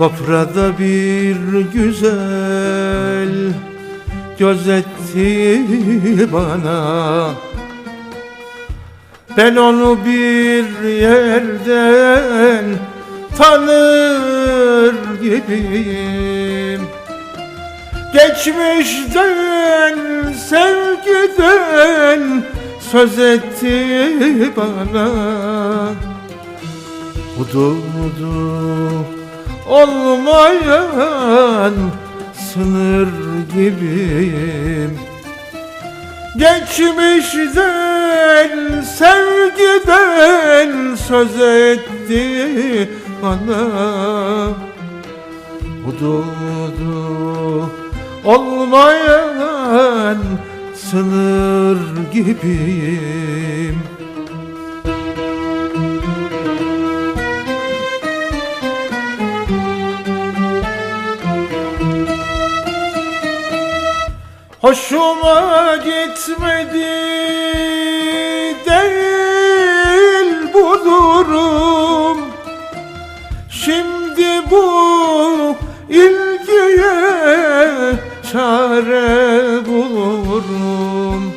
Bafrada bir güzel gözetti bana. Ben onu bir yerden tanır gibiyim. Geçmişten, sevgiden söz etti bana. Hududu olmayan sınır gibiyim. Geçmişten, sevgiden söz etti bana. Hududu olmayan sınır gibiyim Hoşuma gitmedi değil bu durum. Şimdi bu ilgiye çare bulurum.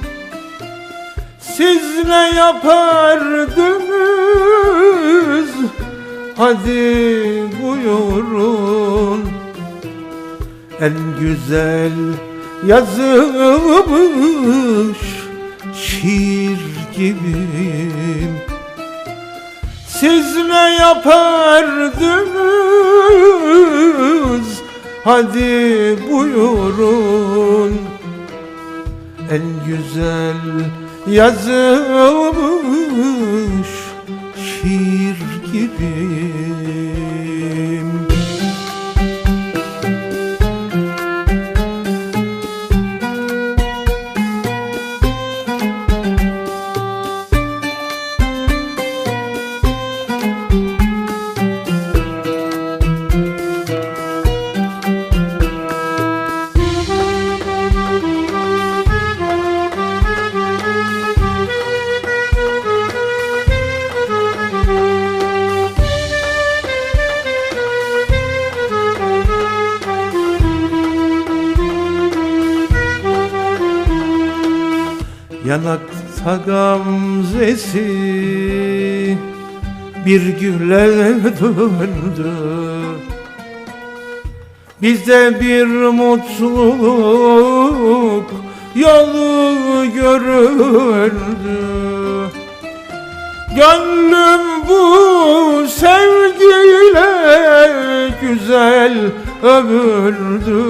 Siz ne yapardınız Hadi buyurun. En güzel yazılmış şiir gibiyim Siz ne yapardınız? Hadi buyurun. En güzel yazılmış şiir gibiyim Yanakta gamzesi bir güle döndü. Bize bir mutluluk yolu göründü. Gönlüm bu sevgiyle güzel ömürdü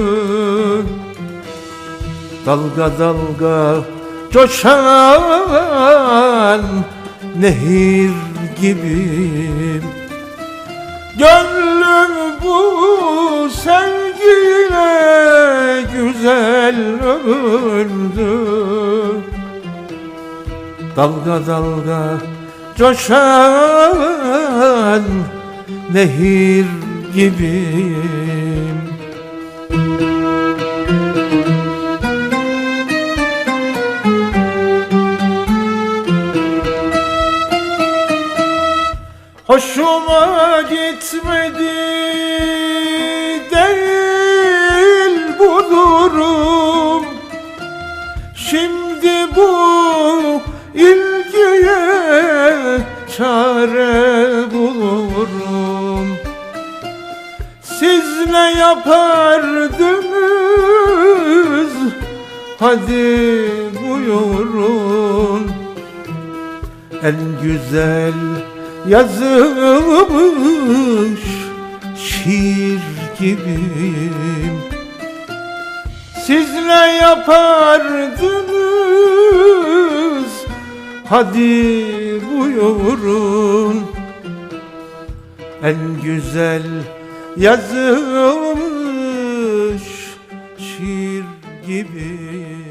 Dalga dalga coşan nehir gibiyim Gönlüm bu sevgiyle güzel ömürdü. Dalga dalga coşan nehir gibiyim Hoşuma gitmedi değil bu durum. Şimdi bu ilgiye çare bulurum. Siz ne yapardınız? Hadi buyurun. En güzel yazılmış şiir gibiyim Siz ne yapardınız? Hadi buyurun. En güzel yazılmış şiir gibiyim